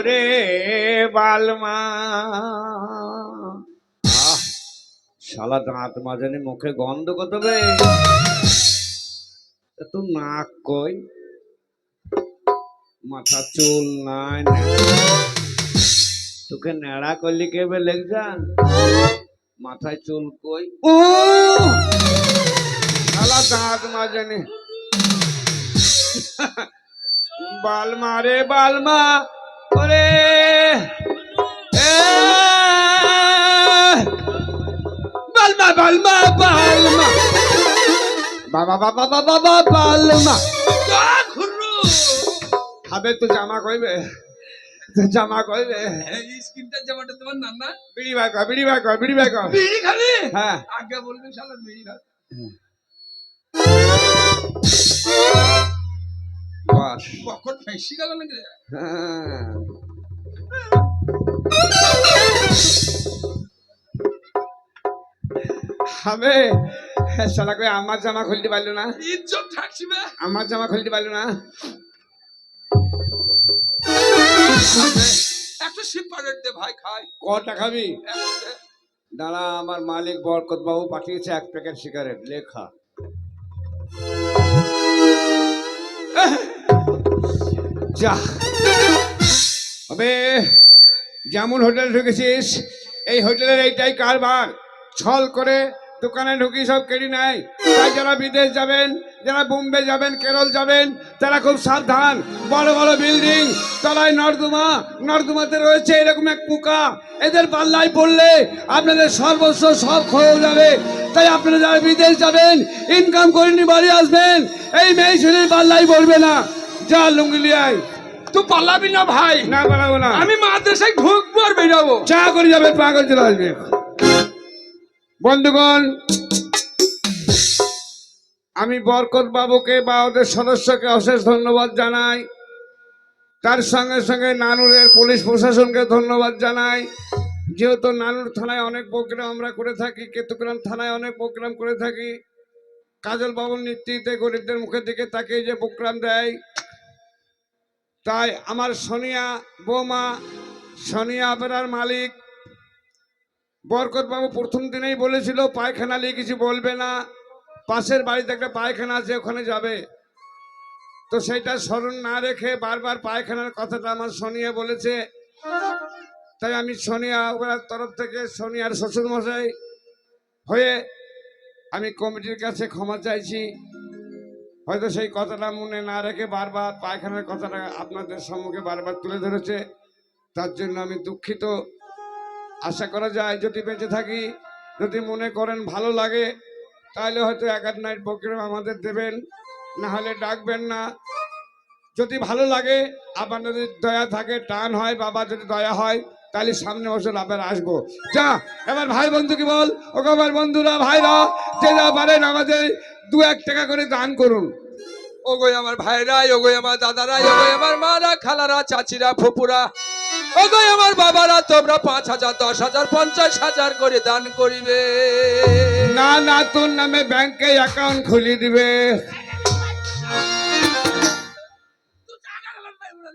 ওরে বালমা। শালা দাঁত মাঝানি মুখে গন্ধ কত বে তোর নাক কই? মাথা চুল নাই তোকে নেড়া করলি কে বে লেগজান মাথায় চুল কই? ও! শালা দাঁত মাঝানি বালমা রে বালমা। ওরে বালমা বালমা বালমা বাবা বাবা বাবা বাবা বালমা। খাবে তো জামা কইবে জামা কইবে। এই স্কিনটার জামাটা তোমার বিড়ি ভাই কয় বিড়ি ভাই কয় বিড়ি ভাই কয় বিড়ি খাবে? হ্যাঁ। আগে বলবি শালা বিড়ি বাস কখন ফেসি গেল নাকি হ্যাঁ। হবে শালা কই আমার জামা খুলতে পারল না। ইজ্জত আমার জামা খুলতে পারল না। একটা সিপারেট দে ভাই খাই। কটা খাবি দাঁড়া আমার মালিক বরকত বাবু পাঠিয়েছে এক প্যাকেট সিগারেট লেখা। যা। হবে যেমন হোটেলে ঢুকেছিস, এই হোটেলের এইটাই কারবার। ছল করে দোকানে ঢুকি সব কেড়ি নেয়। তাই যারা বিদেশ যাবেন, যারা বোম্বে যাবেন, কেরল যাবেন, তারা খুব সাবধান। বড় বড় বিল্ডিং, তলায় নর্দমা, নর্দমাতে রয়েছে এরকম এক পোকা। এদের পাল্লায় পড়লে আপনাদের সর্বস্ব সব খয়ে যাবে। তাই আপনারা যারা বিদেশ যাবেন ইনকাম করে নিয়ে বাড়ি আসবেন, এই মেয়ে ছেলের পাল্লাই পড়বে না। যা লুঙ্গি লিয়াই তুই পালাবি না ভাই? না পালাবো না। আমি মাদ্রাসায় ঢুকবো আর বেরাবো। চা করে যাবে পাগল চলে আসবে। বন্ধুগণ আমি বরকত বাবুকে বা ওদের সদস্যকে অশেষ ধন্যবাদ জানাই। তার সঙ্গে সঙ্গে নানুরের পুলিশ প্রশাসনকে ধন্যবাদ জানাই। যেহেতু নানুর থানায় অনেক প্রোগ্রাম আমরা করে থাকি কেতুগ্রাম থানায় অনেক প্রোগ্রাম করে থাকি কাজল বাবুর নেতৃত্বে গরিবদের মুখের দিকে তাকিয়ে যে প্রোগ্রাম দেয় তাই আমার সোনিয়া বৌমা, সোনিয়া আবেরার মালিক, বরকতবাবু প্রথম দিনেই বলেছিল, পায়খানা নিয়ে কিছু বলবে না। পাশের বাড়িতে একটা পায়খানা আছে, ওখানে যাবে। তো সেটা স্মরণ না রেখে বারবার পায়খানার কথাটা আমার সোনিয়া বলেছে। তাই আমি সোনিয়া ওনার তরফ থেকে সোনিয়ার শ্বশুর মশাই হয়ে আমি কমিটির কাছে ক্ষমা চাইছি। হয়তো সেই কথাটা মনে না রেখে বারবার পায়খানার কথাটা আপনাদের সম্মুখে বারবার তুলে ধরেছে। তার জন্য আমি দুঃখিত। আশা করা যায় যদি বেঁচে থাকি, যদি মনে করেন ভালো লাগে, তাহলে হয়তো এক আধ নাইট প্রোগ্রাম আমাদের দেবেন। না হলে ডাকবেন না। যদি ভালো লাগে, আপনাদের দয়া থাকে, টান হয়, বাবা যদি দয়া হয় তাহলে সামনে বছর আবার আসব যা এবার ভাই বন্ধু কি বল? ওকে আমার বন্ধুরা ভাইরা যে যা পারেন আমাদের দু এক টাকা করে দান করুন। ওগোই আমার ভাইরা ওগোই আমার দাদারা ওগোই আমার মারা খালারা চাচিরা ফুপুরা। ওগোই আমার বাবারা তোমরা পাঁচ হাজার দশ হাজার পঞ্চাশ হাজার করে দান করিবে। না না তোর নামে ব্যাংকে অ্যাকাউন্ট খুলে দিবে।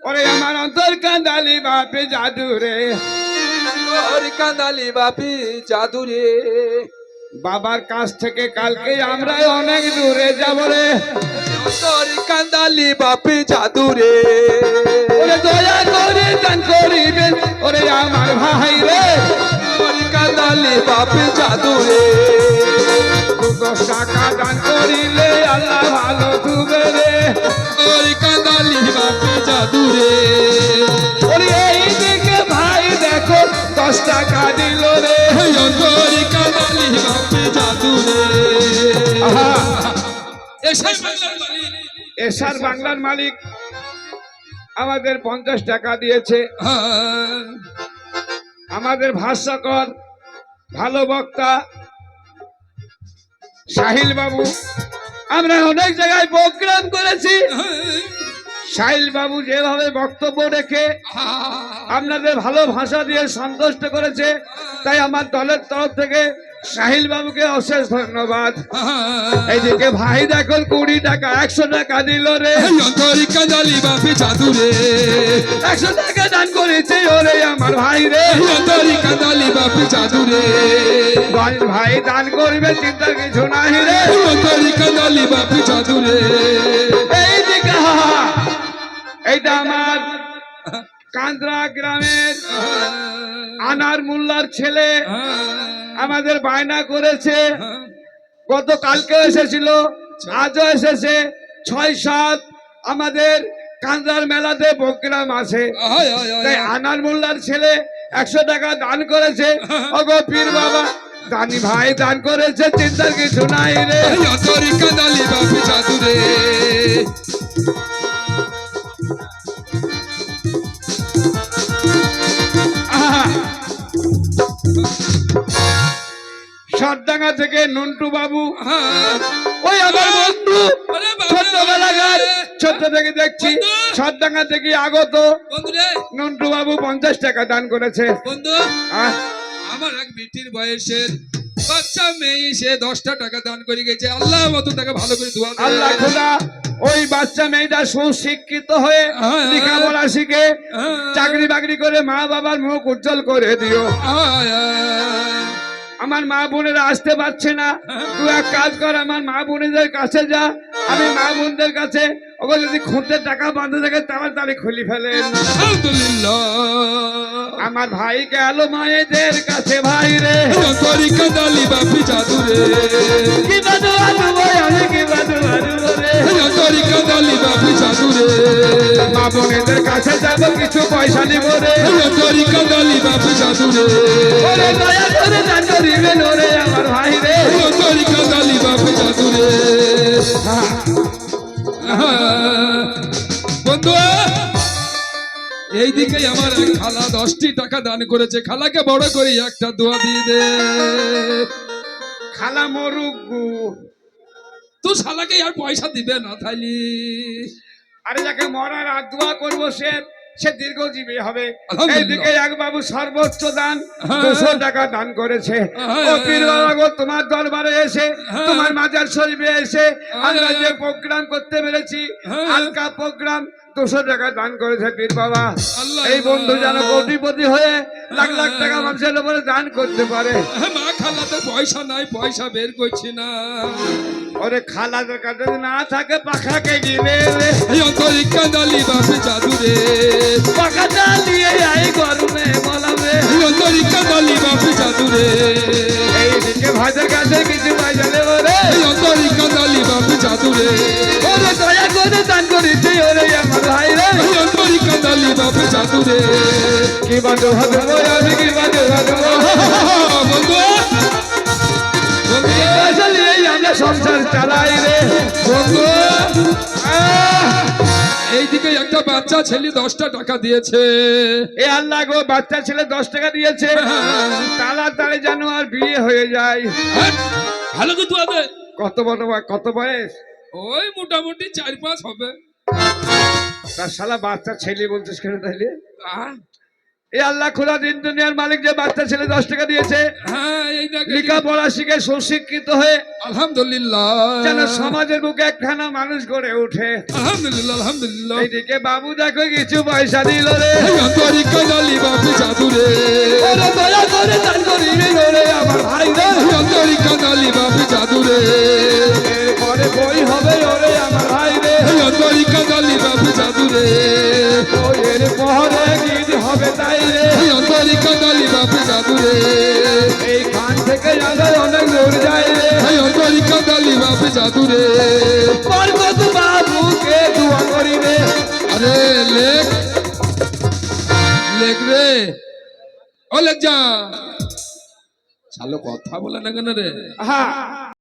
ওরে আমার অন্তর কান্দালি বাপে জাদু রে কান্দালি বাপি জাদুরে। বাবার কাছ থেকে কালকে আমরা অনেক দূরে যাব রে। তোর কান্দালি বাপি জাদুরে। ওরে দয়া করে দান করিবেন ওরে আমার ভাই রে। কান্দালি বাপি জাদুরে। দু দশ টাকা দান করিলে আল্লাহ ভালো এসার বাংলার মালিক। আমাদের পঞ্চাশ টাকা দিয়েছে। আমাদের ভাষ্যকর ভালো বক্তা সাহিল বাবু। আমরা অনেক জায়গায় প্রোগ্রাম করেছি। সাহিল বাবু যেভাবে বক্তব্য রেখে আপনাদের ভালো ভাষা দিয়ে সন্তুষ্ট করেছে তাই আমার দলের তরফ থেকে সাহিল বাবুকে অশেষ ধন্যবাদ। এইদিকে ভাই দেখো কুড়ি টাকা একশো টাকা দিল রে। অন্তরিকা জালি বাপি জাদু রে একশো টাকা দান করেছে ওরে আমার ভাই রে। অন্তরিকা জালি বাপি জাদু রে ভাই দান করবে চিন্তা কিছু নাই রে। অন্তরিকা জালি বাপি জাদু রে এইদিকে এইটা আমার কান্দ্রা গ্রামের আনার মোল্লার ছেলে। আমাদের বায়না করেছে। গত কালকে এসেছিল আজও এসেছে। ছয় সাত আমাদের কান্দার মেলাতে প্রোগ্রাম আছে। তাই আনার মোল্লার ছেলে একশো টাকা দান করেছে। ওগো পীর বাবা দানি ভাই দান করেছে চিন্তার কিছু নাই রে। সাতডাঙ্গা থেকে নন্টু বাবু। ওই আমার বন্ধু। আরে বাবা, ছোট্টবেলাকার ছোট্ট থেকে দেখছি। বন্ধু। সাতডাঙ্গা থেকে আগত। বন্ধু নন্টু বাবু পঞ্চাশ টাকা দান করেছে। বন্ধু। আমার এক বয়সের বাচ্চা মেয়ে সে দশটা টাকা দান করে গেছে। আল্লাহ মতো তাকে ভালো করে দোয়া আল্লাহ খোদা ওই বাচ্চা মেয়েটা সুশিক্ষিত হয়ে হ্যাঁ। লেখাপড়া শিখে হ্যাঁ। চাকরি বাকরি করে মা বাবার মুখ উজ্জ্বল করে দিও। আমার মা বোনেরা আসতে পারছে না। তুই এক কাজ কর আমার মা বোনেদের কাছে যা। আমি মা বোনদের কাছে ওগুলো যদি খুঁটে টাকা বাঁধে থাকে তাড়াতাড়ি খুলি ফেলেন। আমার ভাই গেল মায়েদের কাছে ভাই রে। তরিকা বাপি জাদু রে কি বাদু ভাই আমি কি বাদু বাদু রে অন্তরিকা জালি বাপি জাদু মা বোনেদের কাছে কিছু পয়সা নিব রে অন্তরিকা জালি বাপি ভাই রে বন্ধু এইদিকে আমার এক খালা দশটি টাকা দান করেছে। খালাকে বড় করে, একটা দোয়া দিয়ে খালা মরুক তুই শালাকে আর পয়সা দিবে না তাইলি আরে যাকে মরার আদুয়া করব সে সে দীর্ঘজীবী হবে। এইদিকে এক বাবু সর্বোচ্চ দান হ্যাঁ। দুশো টাকা দান করেছে হ্যাঁ। ও তোমার দরবারে এসে হ্যাঁ। তোমার মাজার শরীফে এসে আমরা। যে প্রোগ্রাম করতে পেরেছি। হালকা প্রোগ্রাম দুশো টাকা দান করেছে পীর বাবা। এই বন্ধু যেন। কোটিপতি হয়ে লাখ লাখ। টাকা মানুষের উপরে দান করতে পারে। মা খালাতে পয়সা নাই পয়সা বের করছি না। ওরে খালাদের কাছে না থাকে পাখাকে গিলে এই অন্তরিকা দালি বাপি জাদু রে। পাখাটা নিয়ে আই গরমে বলাবে এই অন্তরিকা দালি বাপি জাদু রে। এইদিকে ভাইদের কাছে কিছু পয়সা দেবো রে এই অন্তরিকা দালি বাপি জাদু রে। ওরে দয়া করে দান করেছে ওরে রে কি বাজো ভাজবো আমি কি বাজো ভাজবো বন্ধু বন্ধু পয়সা নিয়েই আমরা সংসার চালাই রে। বন্ধু এইদিকে একটা বাচ্চা ছেলে দশটা টাকা দিয়েছে। এ আল্লাহ গো বাচ্চা ছেলে দশ টাকা দিয়েছে। তাড়াতাড়ি যেন আর বিয়ে হয়ে যায়। হ্যাঁ, ভালো তো তুই কত বড় কত বয়স? ওই মোটামুটি চার পাঁচ হবে। তার শালা বাচ্চা ছেলে বলছিস কেন তাইলে? আহ, এ আল্লাহ খোলা দিন দুনিয়ার মালিক যে বাচ্চা ছেলে দশ টাকা দিয়েছে হ্যাঁ এই লেখাপড়া শিখে সুশিক্ষিত হয়ে আলহামদুলিল্লাহ। যেন সমাজের বুকে একখানা মানুষ গড়ে ওঠে। আলহামদুলিল্লাহ আলহামদুলিল্লাহ। এইদিকে বাবু দেখো কিছু পয়সা দিল রে। এই দয়া করে আমার ভাই রে। এই অন্তরিকা বাপি অন্তরিকা দালি বাপি জাদু রে এই খান থেকে যাবে অনেক দূর যায়। রে এই অন্তরিকা দালি বাপি জাদু রে পর্বত বাবুকে দোয়া করি রে আরে লেখ লেখ রে। ও লেখ যা। কথা বলে না কেন রে? হ্যাঁ